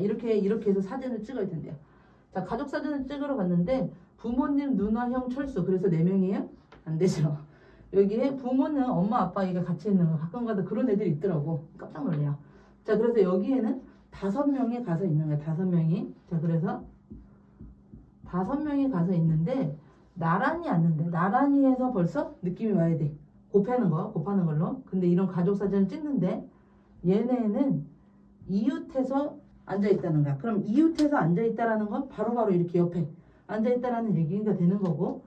이렇게 이렇게 해서 사진을 찍어야 된대요. 자 가족 사진을 찍으러 갔는데 부모님 누나 형 철수 그래서 네 명이에요? 안 되죠. 여기에 부모는 엄마 아빠 이게 같이 있는 거 가끔가다 그런 애들이 있더라고 깜짝 놀래요. 자 그래서 여기에는 다섯 명이 가서 있는 거야 다섯 명이. 자 그래서 다섯 명이 가서 있는데 나란히 앉는데 나란히 해서 벌써 느낌이 와야 돼. 곱하는 거 곱하는 걸로. 근데 이런 가족 사진을 찍는데 얘네는 이웃해서 앉아 있다는 거야. 그럼 이웃해서 앉아 있다라는 건 바로바로 이렇게 옆에 앉아 있다라는 얘기가 되는 거고.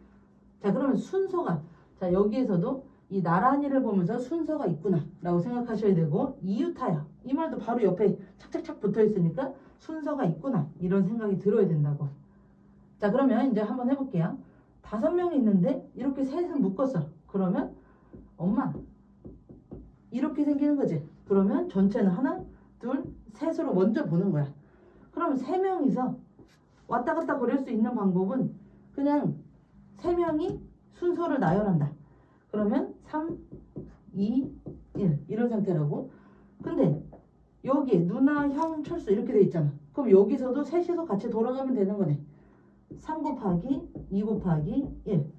자, 그러면 순서가 자, 여기에서도 이 나란히를 보면서 순서가 있구나 라고 생각하셔야 되고 이웃하여 이 말도 바로 옆에 착착착 붙어 있으니까 순서가 있구나 이런 생각이 들어야 된다고. 자, 그러면 이제 한번 해볼게요. 다섯 명이 있는데 이렇게 셋을 묶었어. 그러면 엄마 이렇게 생기는 거지. 그러면 전체는 하나, 둘, 셋으로 먼저 보는 거야. 그럼 세 명이서 왔다 갔다 거릴 수 있는 방법은 그냥 세 명이 순서를 나열한다. 그러면 3, 2, 1 이런 상태라고. 근데 여기 누나, 형, 철수 이렇게 돼 있잖아. 그럼 여기서도 셋이서 같이 돌아가면 되는 거네. 3 곱하기 2 곱하기 1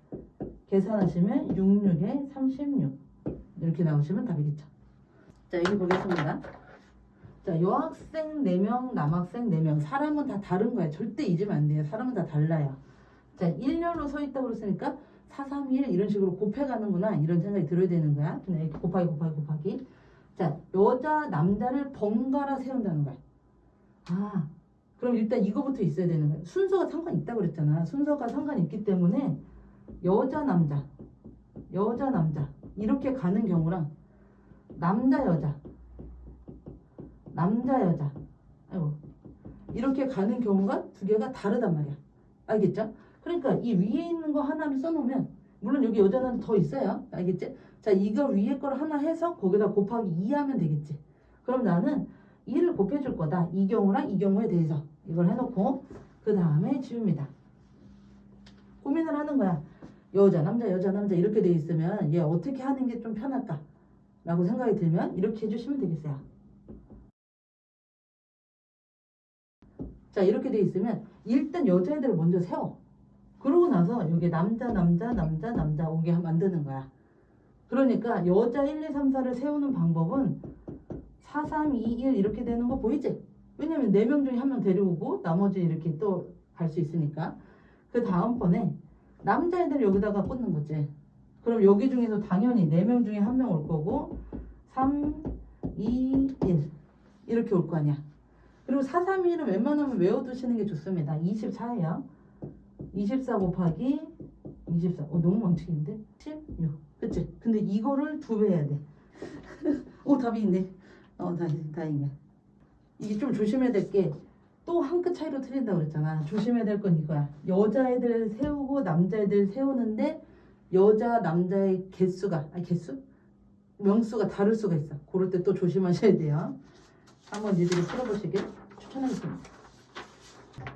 계산하시면 66에 36 이렇게 나오시면 답이겠죠. 자 여기 보겠습니다. 자 여학생 4명 남학생 4명 사람은 다 다른 거야. 절대 잊으면 안 돼요. 사람은 다 달라요. 자 1년으로 서 있다고 그랬으니까 4, 3, 1 이런 식으로 곱해가는구나 이런 생각이 들어야 되는 거야. 그냥 이렇게 곱하기 곱하기 곱하기 자 여자 남자를 번갈아 세운다는 거야. 아 그럼 일단 이거부터 있어야 되는 거야. 순서가 상관 있다고 그랬잖아. 순서가 상관 있기 때문에 여자 남자 여자 남자 이렇게 가는 경우랑 남자 여자 남자 여자. 아이고. 이렇게 가는 경우가 두 개가 다르단 말이야. 알겠죠? 그러니까 이 위에 있는 거 하나를 써놓으면 물론 여기 여자는 더 있어요. 알겠지? 자 이거 위에 걸 하나 해서 거기다 곱하기 2 하면 되겠지. 그럼 나는 2를 곱해줄 거다. 이 경우랑 이 경우에 대해서 이걸 해놓고 그 다음에 지웁니다. 고민을 하는 거야. 여자 남자 여자 남자 이렇게 돼 있으면 얘 어떻게 하는 게 좀 편할까? 라고 생각이 들면 이렇게 해주시면 되겠어요 자 이렇게 돼 있으면 일단 여자애들을 먼저 세워 그러고 나서 여기 남자 남자 남자 남자 오게 만드는 거야 그러니까 여자 1, 2, 3, 4를 세우는 방법은 4, 3, 2, 1 이렇게 되는 거 보이지? 왜냐면 4명 중에 한 명 데려오고 나머지 이렇게 또 갈 수 있으니까 그 다음번에 남자애들 여기다가 꽂는 거지. 그럼 여기 중에서 당연히 4명 중에 한 명 올 거고 3, 2, 1 이렇게 올 거 아니야. 그리고 4, 3, 1은 웬만하면 외워두시는 게 좋습니다. 24예요. 24 곱하기 24. 어, 너무 망치인데? 16. 그치? 근데 이거를 두 배 해야 돼. 오, 답이 있네. 어, 다행, 다행이야. 이게 좀 조심해야 될 게 또 한 끗 차이로 틀린다고 그랬잖아. 조심해야 될 건 이거야. 여자애들 세우고 남자애들 세우는데 여자 남자의 개수가 아니 개수? 명수가 다를 수가 있어. 그럴 때 또 조심하셔야 돼요. 한번 니들이 풀어보시길 추천하겠습니다.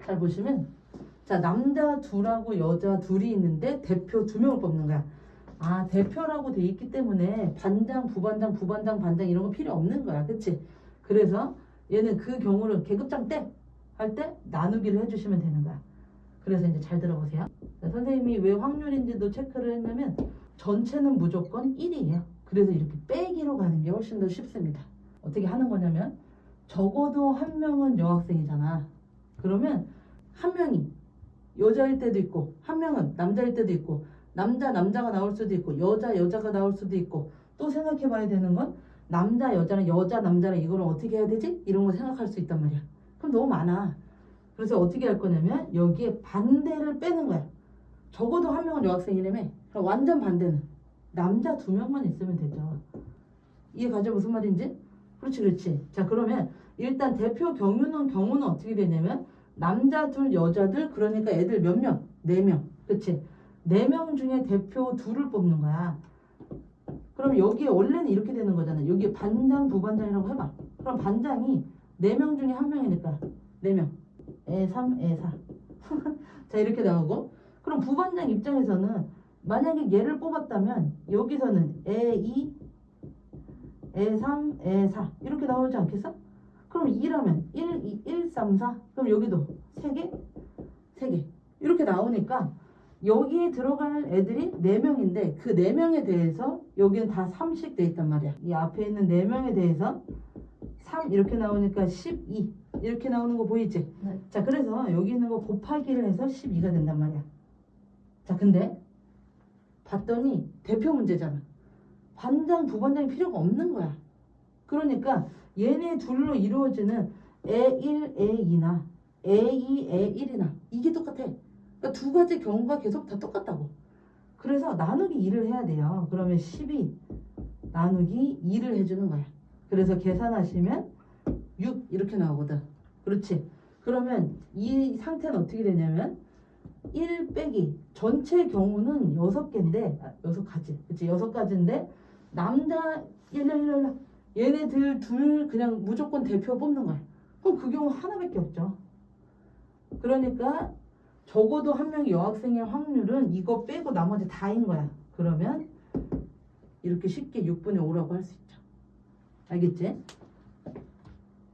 잘 보시면 자 남자 둘하고 여자 둘이 있는데 대표 두 명을 뽑는 거야. 아 대표라고 돼 있기 때문에 반장, 부반장, 부반장, 반장 이런 거 필요 없는 거야. 그치? 그래서 얘는 그 경우를 계급장 때 할 때 나누기를 해주시면 되는 거야. 그래서 이제 잘 들어보세요. 자, 선생님이 왜 확률인지도 체크를 했냐면 전체는 무조건 1이에요. 그래서 이렇게 빼기로 가는 게 훨씬 더 쉽습니다. 어떻게 하는 거냐면 적어도 한 명은 여학생이잖아. 그러면 한 명이 여자일 때도 있고 한 명은 남자일 때도 있고 남자 남자가 나올 수도 있고 여자 여자가 나올 수도 있고 또 생각해 봐야 되는 건 남자 여자랑 여자 남자랑 이거를 어떻게 해야 되지? 이런 거 생각할 수 있단 말이야. 그럼 너무 많아. 그래서 어떻게 할 거냐면 여기에 반대를 빼는 거야. 적어도 한 명은 여학생이라며. 그럼 완전 반대는 남자 두 명만 있으면 되죠. 이해 가죠? 무슨 말인지? 그렇지, 그렇지. 자, 그러면 일단 대표 경우는 경우는 어떻게 되냐면 남자 둘, 여자 둘, 그러니까 애들 몇 명? 네 명. 그치? 네명 중에 대표 둘을 뽑는 거야. 그럼 여기에 원래는 이렇게 되는 거잖아. 여기 반장, 부반장이라고 해봐. 그럼 반장이 네 명 중에 한 명이니까 네 명. 애 3, 애 4. 자, 이렇게 나오고. 그럼 부반장 입장에서는 만약에 얘를 뽑았다면 여기서는 애 2, 애 3, 애4 이렇게 나오지 않겠어? 그럼 2라면 1, 2, 1, 3, 4 그럼 여기도 3개? 3개 이렇게 나오니까 여기에 들어갈 애들이 4명인데 그 4명에 대해서 여기는 다 3씩 돼 있단 말이야 이 앞에 있는 4명에 대해서 3 이렇게 나오니까 12 이렇게 나오는 거 보이지? 네. 자 그래서 여기 있는 거 곱하기를 해서 12가 된단 말이야 자 근데 봤더니 대표 문제잖아 반장 부반장이 필요가 없는 거야. 그러니까 얘네 둘로 이루어지는 A1, A2나 A2, A1이나 이게 똑같아. 그러니까 두 가지 경우가 계속 다 똑같다고. 그래서 나누기 2를 해야 돼요. 그러면 12 나누기 2를 해주는 거야. 그래서 계산하시면 6 이렇게 나오거든. 그렇지? 그러면 이 상태는 어떻게 되냐면 1 빼기 전체 경우는 6개인데 아, 6가지. 그치? 6가지인데 남자 1 1 1 얘네들 둘 그냥 무조건 대표 뽑는 거야 그럼 그 경우 하나밖에 없죠 그러니까 적어도 한 명이 여학생의 확률은 이거 빼고 나머지 다인 거야 그러면 이렇게 쉽게 6분의 5라고 할 수 있죠 알겠지?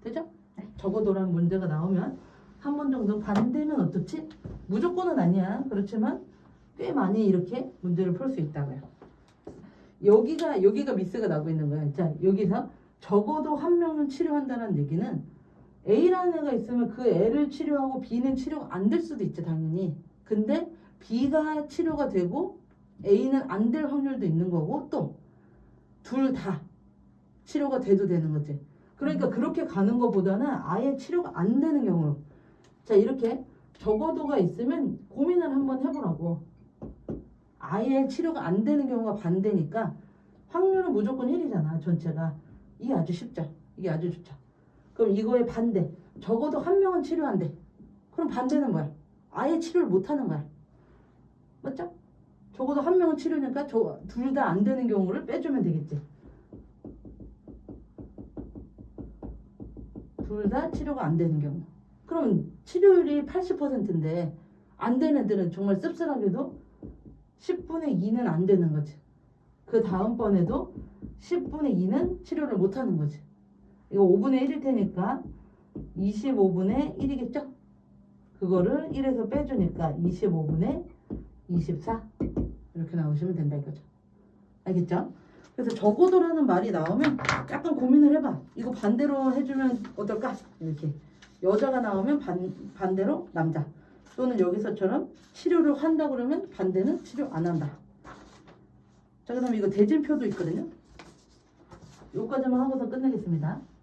되죠? 적어도라는 문제가 나오면 한 번 정도 반대면 어떻지? 무조건은 아니야. 그렇지만 꽤 많이 이렇게 문제를 풀 수 있다고요. 여기가 여기가 미스가 나고 있는 거야. 자 여기서 적어도 한 명은 치료한다는 얘기는 A라는 애가 있으면 그 애를 치료하고 B는 치료가 안 될 수도 있지 당연히. 근데 B가 치료가 되고 A는 안 될 확률도 있는 거고 또 둘 다 치료가 돼도 되는 거지. 그러니까 그렇게 가는 것보다는 아예 치료가 안 되는 경우로 자 이렇게 적어도가 있으면 고민을 한번 해보라고 아예 치료가 안 되는 경우가 반대니까 확률은 무조건 1이잖아 전체가. 이게 아주 쉽죠. 이게 아주 좋죠. 그럼 이거의 반대. 적어도 한 명은 치료한대. 그럼 반대는 뭐야? 아예 치료를 못하는 거야. 맞죠? 적어도 한 명은 치료니까 둘 다 안 되는 경우를 빼주면 되겠지. 둘 다 치료가 안 되는 경우. 그럼 치료율이 80%인데 안 되는 애들은 정말 씁쓸하게도 10분의 2는 안 되는 거지. 그 다음번에도 10분의 2는 치료를 못 하는 거지. 이거 5분의 1일 테니까 25분의 1이겠죠? 그거를 1에서 빼주니까 25분의 24 이렇게 나오시면 된다 이거죠. 알겠죠? 그래서 적어도라는 말이 나오면 약간 고민을 해봐. 이거 반대로 해주면 어떨까? 이렇게 여자가 나오면 반, 반대로 남자. 또는 여기서처럼 치료를 한다 그러면 반대는 치료 안 한다. 자 그 다음 에 이거 대진표도 있거든요. 요까지만 하고서 끝내겠습니다.